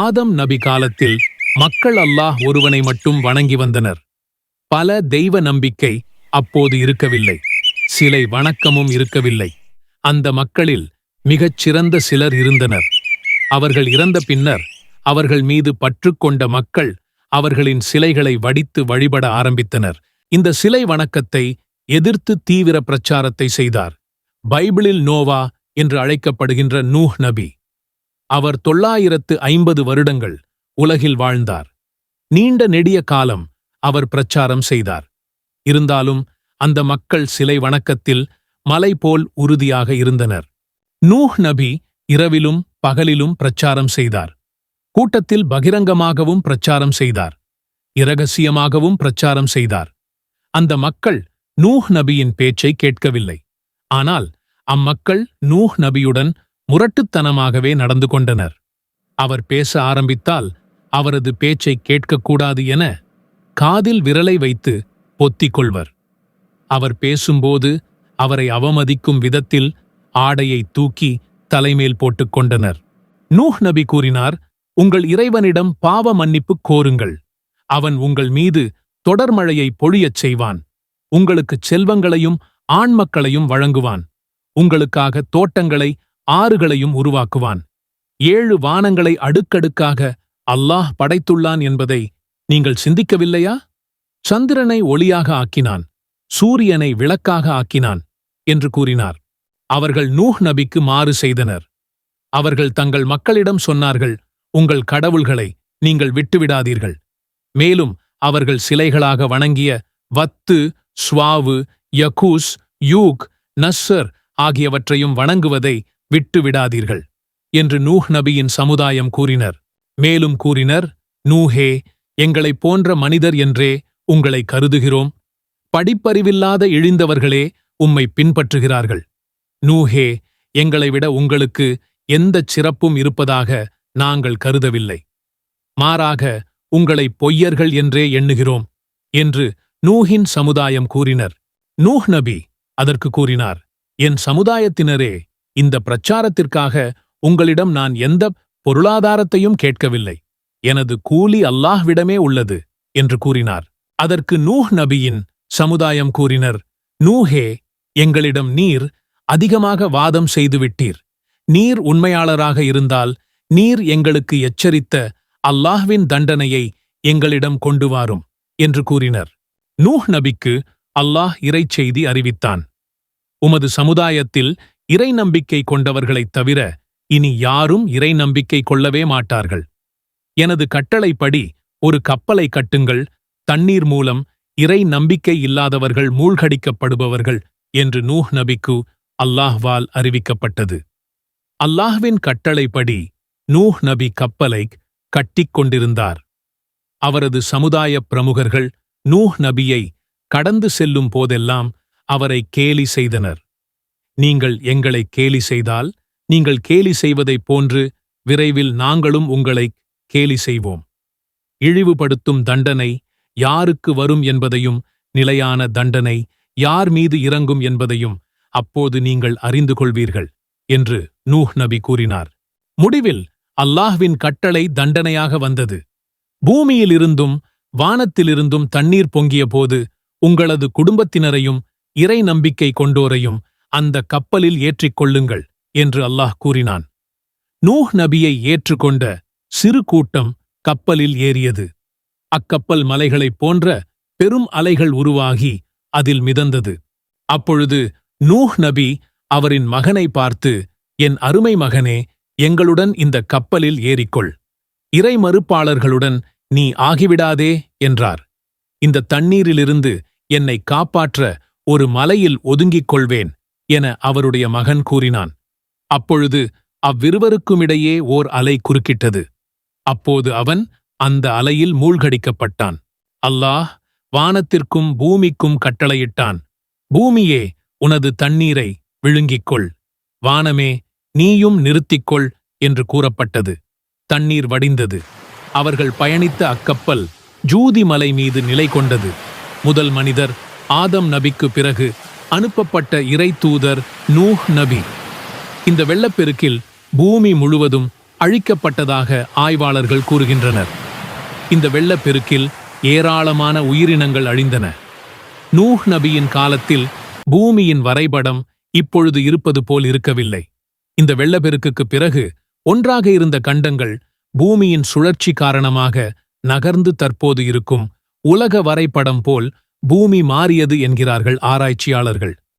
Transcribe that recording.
ஆதம் நபி காலத்தில் மக்கள் அல்லாஹ் ஒருவனை மட்டும் வணங்கி வந்தனர். பல தெய்வ நம்பிக்கை அப்போது இருக்கவில்லை. சிலை வணக்கமும் இருக்கவில்லை. அந்த மக்களில் மிகச் சிறந்த சிலர் இருந்தனர். அவர்கள் இறந்த பின்னர் அவர்கள் மீது பற்றுக்கொண்ட மக்கள் அவர்களின் சிலைகளை வடித்து வழிபட ஆரம்பித்தனர். இந்த சிலை வணக்கத்தை எதிர்த்து தீவிர பிரச்சாரத்தை செய்தார். பைபிளில் நோவா என்று அழைக்கப்படுகின்ற நூஹ் நபி. அவர் தொள்ளாயிரத்து ஐம்பது வருடங்கள் உலகில் வாழ்ந்தார். நீண்ட நெடிய காலம் அவர் பிரச்சாரம் செய்தார். இருந்தாலும் அந்த மக்கள் சிலை வணக்கத்தில் மலை போல் உறுதியாக இருந்தனர். நூஹ் நபி இரவிலும் பகலிலும் பிரச்சாரம் செய்தார். கூட்டத்தில் பகிரங்கமாகவும் பிரச்சாரம் செய்தார். இரகசியமாகவும் பிரச்சாரம் செய்தார். அந்த மக்கள் நூஹ் நபியின் பேச்சை கேட்கவில்லை. ஆனால் அம்மக்கள் நூஹ் நபியுடன் முரட்டுத்தனமாகவே நடந்து கொண்டனர். அவர் பேச ஆரம்பித்தால் அவரது பேச்சை கேட்கக்கூடாது என காதில் விரலை வைத்து பொத்திக் கொள்வர். அவர் பேசும்போது அவரை அவமதிக்கும் விதத்தில் ஆடையை தூக்கி தலைமேல் போட்டுக் கொண்டனர். நூஹ் நபி கூறினார் உங்கள் இறைவனிடம் பாவ மன்னிப்பு கோருங்கள். அவன் உங்கள் மீது தொடர்மழையை பொழியச் செய்வான். உங்களுக்கு செல்வங்களையும் ஆண்மக்களையும் வழங்குவான். உங்களுக்காக தோட்டங்களை ஆறுகளையும் உருவாக்குவான். ஏழு வானங்களை அடுக்கடுக்காக அல்லாஹ் படைத்துள்ளான் என்பதை நீங்கள் சிந்திக்கவில்லையா? சந்திரனை ஒளியாக ஆக்கினான் சூரியனை விளக்காக ஆக்கினான் என்று கூறினார். அவர்கள் நூஹ் நபிக்கு மாறு செய்தனர். அவர்கள் தங்கள் மக்களிடம் சொன்னார்கள் உங்கள் கடவுள்களை நீங்கள் விட்டுவிடாதீர்கள். மேலும் அவர்கள் சிலைகளாக வணங்கிய வத்து ஸ்வாவு யகூஸ் யூக் நஸ்ஸர் ஆகியவற்றையும் வணங்குவதை விட்டுவிடாதீர்கள் என்று நூஹ் நபியின் சமுதாயம் கூறினர். மேலும் கூறினர் நூஹே எங்களைப் போன்ற மனிதர் என்றே உங்களை கருதுகிறோம். படிப்பறிவில்லாத இழிந்தவர்களே உம்மை பின்பற்றுகிறார்கள். நூஹே எங்களை விட உங்களுக்கு எந்தச் சிறப்பும் இருப்பதாக நாங்கள் கருதவில்லை. மாறாக உங்களை பொய்யர்கள் என்றே எண்ணுகிறோம் என்று நூஹின் சமுதாயம் கூறினர். நூஹ் நபி அதற்கு கூறினார் என் சமுதாயத்தினரே இந்த பிரச்சாரத்திற்காக உங்களிடம் நான் எந்த பொருளாதாரத்தையும் கேட்கவில்லை. எனது கூலி அல்லாஹ்விடமே உள்ளது என்று கூறினார். அதற்கு நூஹ் நபியின் சமுதாயம் கூறினர் நூஹே எங்களிடம் நீர் அதிகமாக வாதம் செய்துவிட்டீர் நீர் உண்மையாளராக இருந்தால் நீர் எங்களுக்கு எச்சரித்த அல்லாஹ்வின் தண்டனையை எங்களிடம் கொண்டு வாரும் என்று கூறினர். நூஹ் நபிக்கு அல்லாஹ் இறைச்செய்தி அறிவித்தான். உமது சமுதாயத்தில் இறை நம்பிக்கை கொண்டவர்களைத் தவிர இனி யாரும் இறை நம்பிக்கை கொள்ளவே மாட்டார்கள். எனது கட்டளைப்படி ஒரு கப்பலை கட்டுங்கள் தண்ணீர் மூலம் இறை நம்பிக்கை இல்லாதவர்கள் மூழ்கடிக்கப்படுபவர்கள் என்று நூஹ் நபிக்கு அல்லாஹ்வால் அறிவிக்கப்பட்டது. அல்லாஹ்வின் கட்டளைப்படி நூஹ் நபி கப்பலை கட்டிக் கொண்டிருந்தார். அவரது சமுதாயப் பிரமுகர்கள் நூஹ் நபியை கடந்து செல்லும் போதெல்லாம் அவரை கேலி செய்தனர். நீங்கள் எங்களை கேலி செய்தால் நீங்கள் கேலி செய்வதைப் போன்று விரைவில் நாங்களும் உங்களை கேலி செய்வோம். இழிவுபடுத்தும் தண்டனை யாருக்கு வரும் என்பதையும் நிலையான தண்டனை யார் மீது இறங்கும் என்பதையும் அப்போது நீங்கள் அறிந்து கொள்வீர்கள் என்று நூஹ் நபி கூறினார். முடிவில் அல்லாஹ்வின் கட்டளை தண்டனையாக வந்தது. பூமியிலிருந்தும் வானத்திலிருந்தும் தண்ணீர் பொங்கிய போது உங்களது குடும்பத்தினரையும் இறை நம்பிக்கை கொண்டோரையும் அந்த கப்பலில் ஏற்றிக் கொள்ளுங்கள் என்று அல்லாஹ் கூறினான். நூஹ் நபியை ஏற்றுக்கொண்ட சிறு கூட்டம் கப்பலில் ஏறியது. அக்கப்பல் மலைகளைப் போன்ற பெரும் அலைகள் உருவாகி அதில் மிதந்தது. அப்பொழுது நூஹ் நபி அவரின் மகனை பார்த்து என் அருமை மகனே எங்களுடன் இந்த கப்பலில் ஏறிக்கொள். இறை மறுப்பாளர்களுடன் நீ ஆகிவிடாதே என்றார். இந்த தண்ணீரிலிருந்து என்னை காப்பாற்ற ஒரு மலையில் ஒதுங்கிக் கொள்வேன் என அவருடைய மகன் கூறினான். அப்பொழுது அவ்விருவருக்குமிடையே ஓர் அலை குறுக்கிட்டது. அப்போது அவன் அந்த அலையில் மூழ்கடிக்கப்பட்டான். அல்லாஹ் வானத்திற்கும் பூமிக்கும் கட்டளையிட்டான். பூமியே உனது தண்ணீரை விழுங்கிக்கொள். வானமே நீயும் நிறுத்திக்கொள் என்று கூறப்பட்டது. தண்ணீர் வடிந்தது. அவர்கள் பயணித்த அக்கப்பல் ஜூதி மலை மீது நிலை கொண்டது. முதல் மனிதர் ஆதம் நபிக்கு பிறகு அனுப்பப்பட்ட இறை தூதர் நூஹ் நபி. இந்த வெள்ளப்பெருக்கில் பூமி முழுவதும் அழிக்கப்பட்டதாக ஆய்வாளர்கள் கூறுகின்றனர். இந்த வெள்ளப்பெருக்கில் ஏராளமான உயிரினங்கள் அழிந்தன. நூஹ் நபியின் காலத்தில் பூமியின் வரைபடம் இப்பொழுது இருப்பது போல் இருக்கவில்லை. இந்த வெள்ளப்பெருக்குக்கு பிறகு ஒன்றாக இருந்த கண்டங்கள் பூமியின் சுழற்சி காரணமாக நகர்ந்து தற்போது இருக்கும் உலக வரைபடம் போல் பூமி மாறியது என்கிறார்கள் ஆராய்ச்சியாளர்கள்.